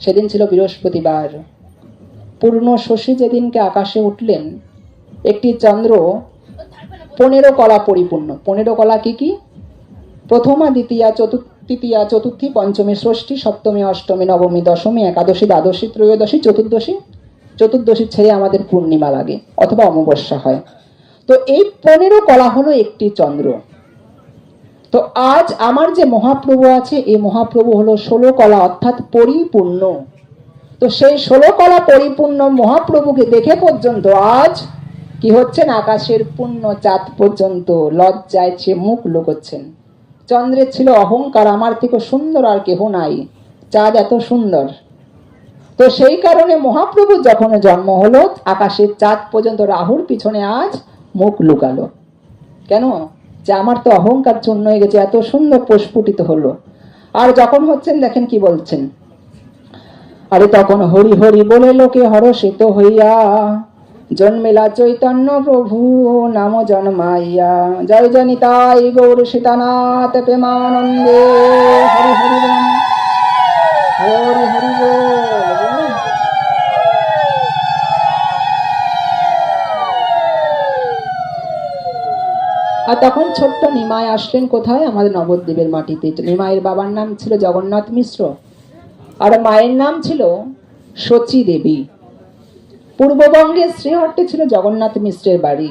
সেদিন ছিল বৃহস্পতিবার। পূর্ণ শশী যেদিনকে আকাশে উঠলেন, একটি চন্দ্র পনেরো কলা পরিপূর্ণ। পনেরো কলা কি কি? প্রথমা, দ্বিতীয়া, চতুর্থ, তৃতীয়া, চতুর্থী, পঞ্চমী, ষষ্ঠী, সপ্তমী, অষ্টমী, নবমী, দশমী, একাদশী, দ্বাদশী, ত্রয়োদশী, চতুর্দশী। চতুর্দশী ছেড়ে আমাদের পূর্ণিমা লাগে, অথবা অমাবস্যা হয়। তো এই পনেরো কলা হলো একটি চন্দ্র। তো আজ আমার যে মহাপ্রভু আছে এই মহাপ্রভু হলো ষোলো কলা অর্থাৎ পরিপূর্ণ। তো সেই ষোলো কলা পরিপূর্ণ মহাপ্রভুকে দেখে পর্যন্ত আজ কি হচ্ছেন? আকাশের পূর্ণ চাঁদ পর্যন্ত লজ্জায় সে মুখ লুকোচ্ছেন। চন্দ্রের ছিল অহংকার, আমার থেকে সুন্দর আর কেহ নাই। চাঁদ এত সুন্দর। তো সেই কারণে মহাপ্রভু যখন জন্ম হলো, আকাশের চাঁদ পর্যন্ত রাহুর পিছনে আজ মুখ লুকালো। কেন? যে আমার তো অহংকার চূর্ণ হয়ে গেছে, এত সুন্দর প্রস্ফুটিত হলো। আর যখন হচ্ছেন, দেখেন কি বলছেন। আরে তখন হরি হরি বলে, লোকে হরষিত হইয়া, জন্মেলা চৈতন্য প্রভু, নাম জন্মাইয়া। জয় জনিতাই গৌর সীতানাথ প্রেমানন্দে। হরি হরি। হরি হরি আর তখন ছোট্ট নিমাই আসলেন কোথায়? আমাদের নবদ্বীপের মাটিতে। নিমায়ের বাবার নাম ছিল জগন্নাথ মিশ্র। আর মায়ের নাম ছিল সচী দেবী। পূর্ববঙ্গের শ্রীহট্টে ছিল জগন্নাথ মিশ্রের বাড়ি।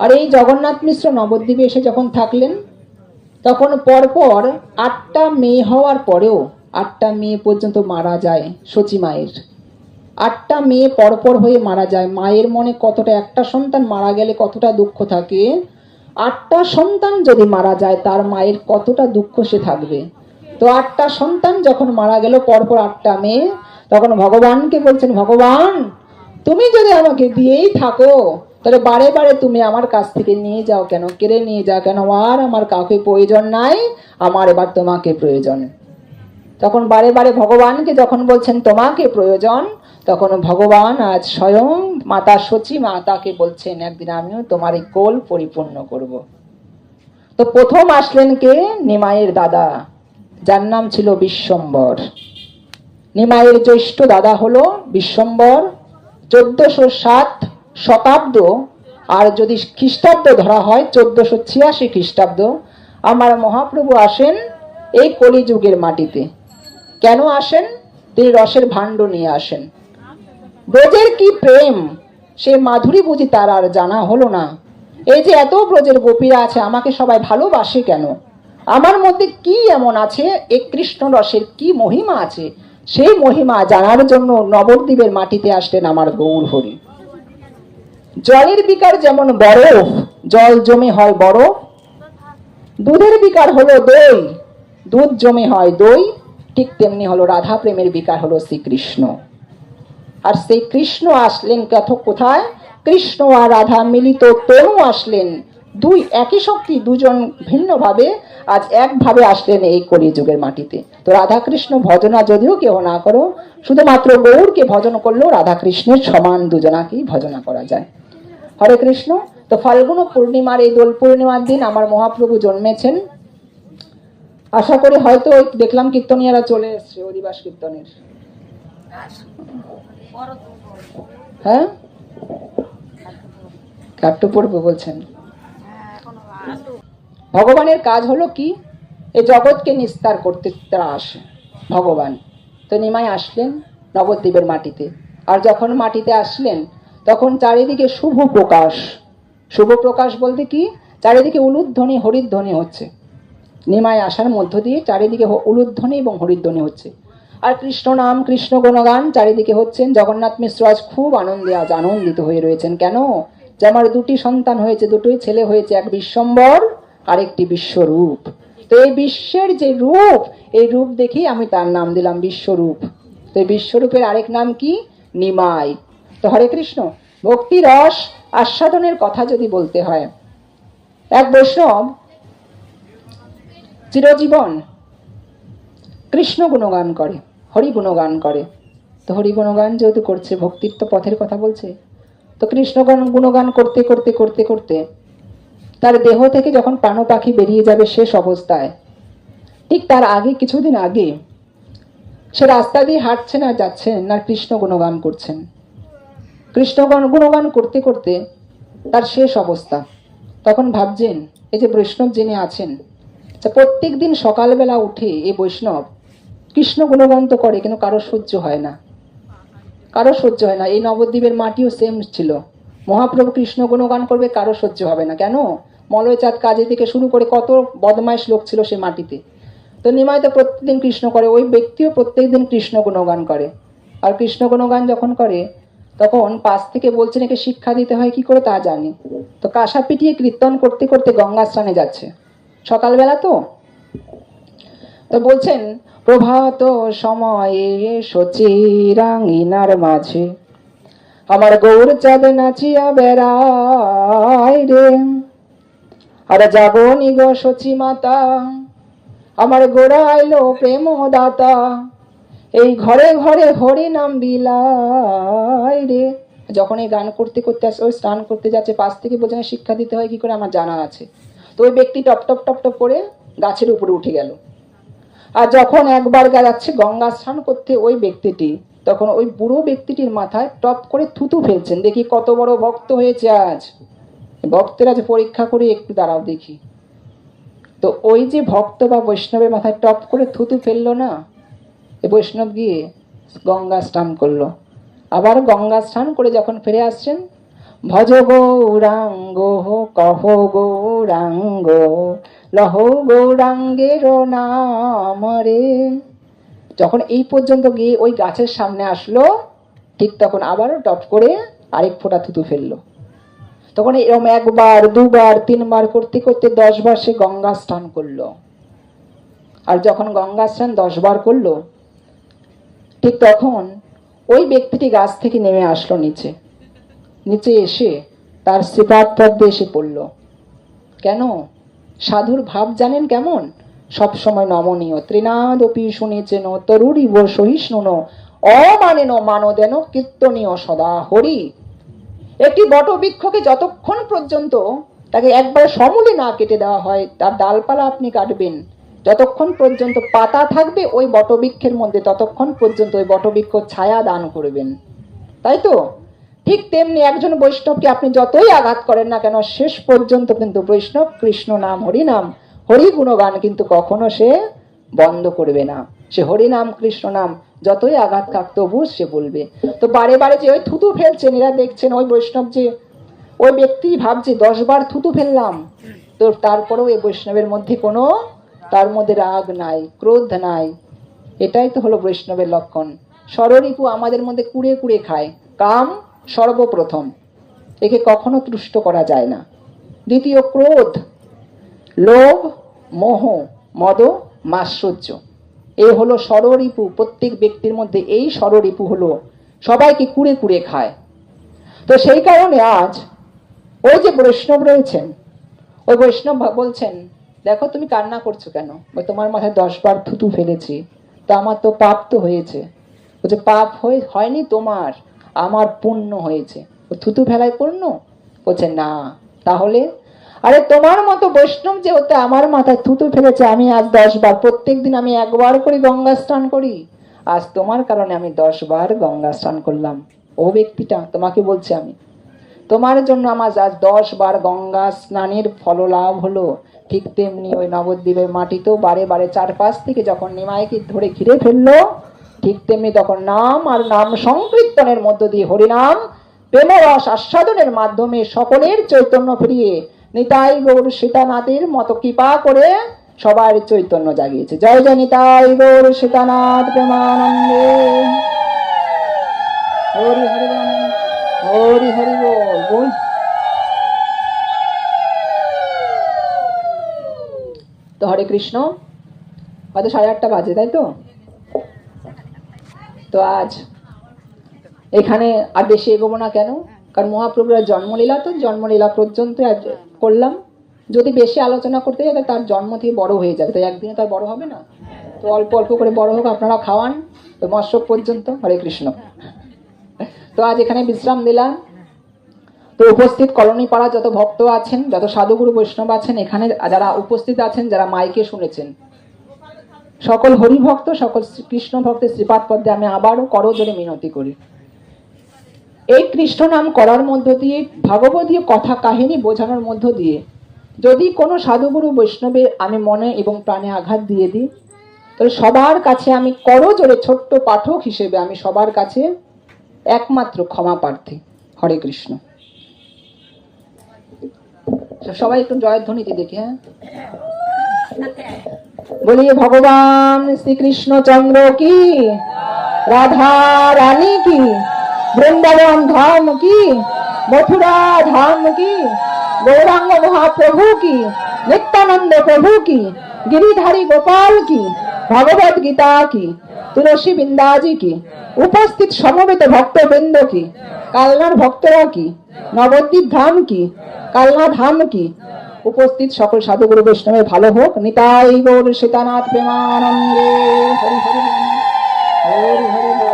আর এই জগন্নাথ মিশ্র নবদ্বীপে এসে যখন থাকলেন, তখন পরপর আটটা মেয়ে হওয়ার পরেও আটটা মেয়ে পর্যন্ত মারা যায় সচী মায়ের। আটটা মেয়ে পরপর হয়ে মারা যায়। মায়ের মনে কতটা একটা সন্তান মারা গেলে কতটা দুঃখ থাকে আটটা সন্তান যদি মারা যায়, তার মায়ের কতটা দুঃখ সে থাকবে? তো আটটা সন্তান যখন মারা গেল, পরপর আটটা মেয়ে, তখন ভগবানকে বলছেন, ভগবান, তুমি যদি আমাকে দিয়েই থাকো, তাহলে বারে বারে তুমি আমার কাছ থেকে নিয়ে যাও কেন? কেড়ে নিয়ে যাও কেন? আর আমার কাউকে প্রয়োজন নাই, আমার এবার তোমাকে প্রয়োজন। তখন বারে বারে ভগবানকে যখন বলছেন, তোমাকে প্রয়োজন তখন ভগবান আজ স্বয়ং মাতা সচী মাতাকে বলছেন, একদিন আমিও তোমার এই কোল পরিপূর্ণ করব। তো প্রথম আসলেন কে? নিমাইয়ের দাদা, যার নাম ছিল বিশ্বম্বর। নিমাইয়ের জ্যৈষ্ঠ দাদা হলো বিশ্বম্বর। চোদ্দশো সাত শতাব্দ, আর যদি খ্রিস্টাব্দ ধরা হয়, চোদ্দশো ছিয়াশি খ্রিস্টাব্দ, আমার মহাপ্রভু আসেন এই কলিযুগের মাটিতে। কেন আসেন? তিনি রসের ভাণ্ড নিয়ে আসেন। ব্রজের কি প্রেম? সে মাধুরী বুঝি তার আর জানা হলো না। এই যে এত ব্রজের গোপীরা আছে, আমাকে সবাই ভালোবাসে কেন? আমার মধ্যে কি এমন আছে? এ কৃষ্ণ রসের কি মহিমা আছে? সেই মহিমা জানার জন্য নবদ্বীপের মাটিতে আসলেন আমার গৌর হরি। জলের বিকার যেমন বরফ, জল জমে হয় বরফ দুধের বিকার হলো দই, দুধ জমে হয় দই। ঠিক তেমনি হলো রাধা প্রেমের বিকার হলো শ্রীকৃষ্ণ। আর সেই কৃষ্ণ আসলেন কথ কোথায়? কৃষ্ণ আর রাধা মিলিত তনু আসলেন। দুই একই শক্তি, দুজন ভিন্নভাবে আজ একভাবে আসলেন এই কলিযুগের মাটিতে। তো রাধা কৃষ্ণ ভজনা যদিও কেউ না করো, শুধুমাত্র গৌরকে ভজন করলেও রাধা কৃষ্ণের সমান দুজনাকেই ভজনা করা যায়। হরে কৃষ্ণ, তো ফাল্গুন পূর্ণিমার এই দোল পূর্ণিমার দিন আমার মহাপ্রভু জন্মেছেন। আশা করি হয়তো দেখলাম কীর্তনিয়ারা চলে এসছে, অধিবাস কীর্তনের। হ্যাঁ? কাট্টু পড়ব বলছেন। ভগবানের কাজ হলো কি? এই জগৎকে নিস্তার করতে তারা আসে ভগবান। তো নিমাই আসলেন নবদ্বীপের মাটিতে। আর যখন মাটিতে আসলেন, তখন চারিদিকে শুভ প্রকাশ। শুভ প্রকাশ বলতে কি? চারিদিকে উলুধ্বনি, হরিধ্বনি হচ্ছে। নিমাই আসার মধ্য দিয়ে চারিদিকে উলুধ্বনি এবং হরিধ্বনি হচ্ছে। আর কৃষ্ণ নাম, কৃষ্ণ গুণগান চারিদিকে হচ্ছেন। জগন্নাথ মিশ্র আজ খুব আনন্দে আজ আনন্দিত হয়ে রয়েছেন। কেন? যে আমার দুটি সন্তান হয়েছে, দুটোই ছেলে হয়েছে, এক বিশ্বম্বর, আরেকটি বিশ্বরূপ। তো এই বিশ্বের যে রূপ, এই রূপ দেখেই আমি তার নাম দিলাম বিশ্বরূপ। তো এই বিশ্বরূপের আরেক নাম কি? নিমাই। তো হরে কৃষ্ণ, ভক্তি, রস, আস্বাদনের কথা যদি বলতে হয়। এক বৈষ্ণব, চিরজীবন কৃষ্ণ গুণগান করে। হরি গুণগান করে। তো হরি গুণগান যেহেতু করছে, ভক্তির তো পথের কথা বলছে, তো কৃষ্ণ গান গুণগান করতে করতে করতে করতে তার দেহ থেকে যখন প্রাণ পাখি বেরিয়ে যাবে শেষ অবস্থায়, ঠিক তার আগে, কিছুদিন আগে সে রাস্তা দিয়ে হাঁটছেন আর যাচ্ছেন না কৃষ্ণ গুণগান করছেন। কৃষ্ণগণ গুণগান করতে করতে তার শেষ অবস্থা। তখন ভাবছেন, এই যে বৈষ্ণব যিনি আছেন প্রত্যেক দিন সকালবেলা উঠে এই বৈষ্ণব কৃষ্ণ গুণগান তো করে, কিন্তু কারও সহ্য হয় না। কারও সহ্য হয় না। এই নবদ্বীপের মাটিও সেম ছিল। মহাপ্রভু কৃষ্ণ গুণগান করবে, কারও সহ্য হবে না। কেন? মলয়চাঁদ কাজে থেকে শুরু করে কত বদমাইশ লোক ছিল সে মাটিতে। তো নিমাই তো প্রত্যেকদিন কৃষ্ণ করে, ওই ব্যক্তিও প্রত্যেকদিন কৃষ্ণ গুণগান করে। আর কৃষ্ণ গুণগান যখন করে, তখন পাশ থেকে বলছেন একে শিক্ষা দিতে হয়, কি করে তা জানি। তো কাঁসা পিটিয়ে কীর্তন করতে করতে গঙ্গা স্নানে যাচ্ছে। সকালবেলা তো? তো বলছেন প্রভাত সময়ে সচিরাঙ্গিনার মাঝে। আমার গৌর চাঁদ নাচিয়া বেড়ায় রে। আর যাব নি গো সচি মাতা, আমার গোড়া আইলো প্রেম দাতা এই ঘরে ঘরে হরি নাম বিলায় রে। যখন এই গান করতে করতে আসে, ওই স্নান করতে যাচ্ছে, পাশ থেকে বোঝানো শিক্ষা দিতে হয়, কি করে আমার জানা আছে। তো ওই ব্যক্তি টপ টপ টপ টপ করে গাছের উপরে উঠে গেল। আর যখন একবার যাচ্ছে গঙ্গা স্নান করতে ওই ব্যক্তিটি, তখন ওই বুড়ো ব্যক্তিটির মাথায় টপ করে থুতু ফেলছেন। দেখি কত বড় ভক্ত হয়েছে আজ। ভক্তের আজ পরীক্ষা করে একটু দাঁড়াও দেখি। তো ওই যে ভক্ত বা বৈষ্ণবের মাথায় টপ করে থুতু ফেলল না? এ বৈষ্ণব গিয়ে গঙ্গা স্নান করল। আবার গঙ্গা স্নান করে যখন ফিরে আসছেন, ভজ গৌরাঙ্গ, কহ গৌরাঙ্গ লহ গৌরাঙ্গের নাম রে। যখন এই পর্যন্ত গিয়ে ওই গাছের সামনে আসলো, ঠিক তখন আবারও টপ করে আরেক ফোঁটা থুতু ফেলল। তখন এরকম একবার, দুবার, তিনবার, করতে করতে দশ বার সে গঙ্গা স্নান করল। আর যখন গঙ্গা স্নান দশ বার করল, ঠিক তখন ওই ব্যক্তিটি গাছ থেকে নেমে আসলো নিচে। নিচে এসে তার শ্রীপাদ পদ্মে এসে পড়ল। কেন? সাধুর ভাব জানেন কেমন? সব সময় নমনীয়। ত্রিনাদপি শুনেছেন তরুরিব সহিষ্ণুন। অমানেন মানদেন কীর্তনীয় সদা হরি। একটি বটবৃক্ষকে যতক্ষণ পর্যন্ত তাকে একবার সমূলে না কেটে দেওয়া হয়, তার ডালপালা আপনি কাটবেন। যতক্ষণ পর্যন্ত পাতা থাকবে, ওই বটবৃক্ষের মধ্যে ততক্ষণ পর্যন্ত ওই বটবৃক্ষ ছায়া দান করবেন। তাই তো? ঠিক তেমনি একজন বৈষ্ণবকে আপনি যতই আঘাত করেন না কেন, শেষ পর্যন্ত কিন্তু বৈষ্ণব কৃষ্ণ নাম হরি নাম হরি গুণগান কিন্তু কখনো সে বন্ধ করবে না। সে হরি নাম কৃষ্ণ নাম, যতই আঘাত খাক তবু সে বলবে। তো বারে বারে যে ওই থুতু ফেলছেন, এরা দেখছেন ওই বৈষ্ণব যে, ওই ব্যক্তি ভাবছে, দশ বার থুতু ফেললাম। তো তারপরেও এই বৈষ্ণবের মধ্যে কোনো, তার মধ্যে রাগ নাই, ক্রোধ নাই। এটাই তো হলো বৈষ্ণবের লক্ষণ। স্বররিপু আমাদের মধ্যে কুড়ে কুড়ে খায়। কাম সর্বপ্রথম, একে কখনো তুষ্ট করা যায় না। দ্বিতীয়, ক্রোধ, লোভ, মোহ, মদ মাশ্চর্য এ হলো ষড়রিপু প্রত্যেক ব্যক্তির মধ্যে এই ষড়রিপু হলো, সবাইকে কুড়ে কুড়ে খায়। তো সেই কারণে আজ ওই যে বৈষ্ণব রয়েছেন, ওই বৈষ্ণব বলছেন, দেখো তুমি কান্না করছ কেন? তোমার মাথায় দশবার থুতু ফেলেছি, তা আমার তো পাপ তো হয়েছে। বলছে, পাপ হয়ে হয়নি তোমার। আমার পুণ্য হয়েছে। ও থুতু ফেলায় পুণ্য বলছে, না, তাহলে? আরে, তোমার মতো বৈষ্ণব যে হতে আমার মাথায় থুতু ফেলেছে, আমি আজ দশ বার প্রত্যেক দিন আমি একবার করে গঙ্গা স্নান করি। আজ তোমার কারণে আমি দশ বার গঙ্গা স্নান করলাম। ও ব্যক্তিটা, তোমাকে বলছি আমি, তোমার জন্য আমার আজ দশ বার গঙ্গা স্নানের ফল লাভ হলো। ঠিক তেমনি ওই নবদ্বীপের মাটিতেও বারে বারে চারপাশ থেকে যখন নিমাইকে ধরে ঘিরে ফেলল ঠিক তেমনি তখন নাম আর নাম সংকীর্তনের মধ্য দিয়ে হরিনাম, প্রেমরস আস্বাদনের মাধ্যমে সকলের চৈতন্য ফিরিয়ে নিতাই গৌর সীতানাথের মতো কৃপা করে সবার চৈতন্য জাগিয়েছে। জয় জয় নিতাই গৌর সীতানাথ প্রেমানন্দে। হরি হরি হরি হরি বল। তো হরে কৃষ্ণ, হয়তো সাড়ে আটটা বাজে, তাই তো? তো আজ এখানে আর বেশি এগোবো না কেন? কারণ মহাপ্রভুর জন্মলীলা তো, জন্মলীলা পর্যন্ত করলাম। যদি বেশি আলোচনা করতে যাবে তার জন্ম থেকে বড় হয়ে যাবে। তাই একদিনে তার বড় হবে না? তো অল্প অল্প করে বড় হোক, আপনারা খাওয়ান। তো মৎস্য পর্যন্ত। হরে কৃষ্ণ। তো আজ এখানে বিশ্রাম দিলাম তো উপস্থিত কলোনি পাড়া যত ভক্ত আছেন, যত সাধুগুরু বৈষ্ণব আছেন, এখানে যারা উপস্থিত আছেন, যারা মাইকে শুনেছেন সকল হরিভক্ত, সকল কৃষ্ণ ভক্তের শ্রীপাদ পদ্মে আমি আবারও করজোরে মিনতি করি। এই কৃষ্ণ নাম করার মধ্য দিয়ে, ভাগবতীয় কথা কাহিনী বোঝানোর মধ্য দিয়ে, যদি কোনো সাধুগুরু বৈষ্ণবের আমি মনে এবং প্রাণে আঘাত দিয়ে দিই, তাহলে সবার কাছে আমি করজোরে ছোট্ট পাঠক হিসেবে আমি সবার কাছে একমাত্র ক্ষমা প্রার্থী। হরে কৃষ্ণ। সবাই একটু জয়ধ্বনিতে দেখি হ্যাঁ। বলি ভগবান শ্রীকৃষ্ণ চন্দ্র কি? রাধা রানী কি? বৃন্দাবন ধাম কি? মথুরা ধাম কি? গৌরাঙ্গ মহাপ্রভু কি? নিত্যানন্দ প্রভু কি? গিরিধারী গোপাল কি? ভগবত গীতা কি? তুলসী বৃন্দাজি কি? উপস্থিত সমবেত ভক্ত বৃন্দ কি? কালনার ভক্তরা কি? নবদ্বীপ ধাম কি? কালনা ধাম কি? উপস্থিত সকল সাধুগুরু বৈষ্ণবের ভালো হোক। নিতাই গৌর সীতানাথ প্রেমানন্দে। হরি হরি হরি হরি।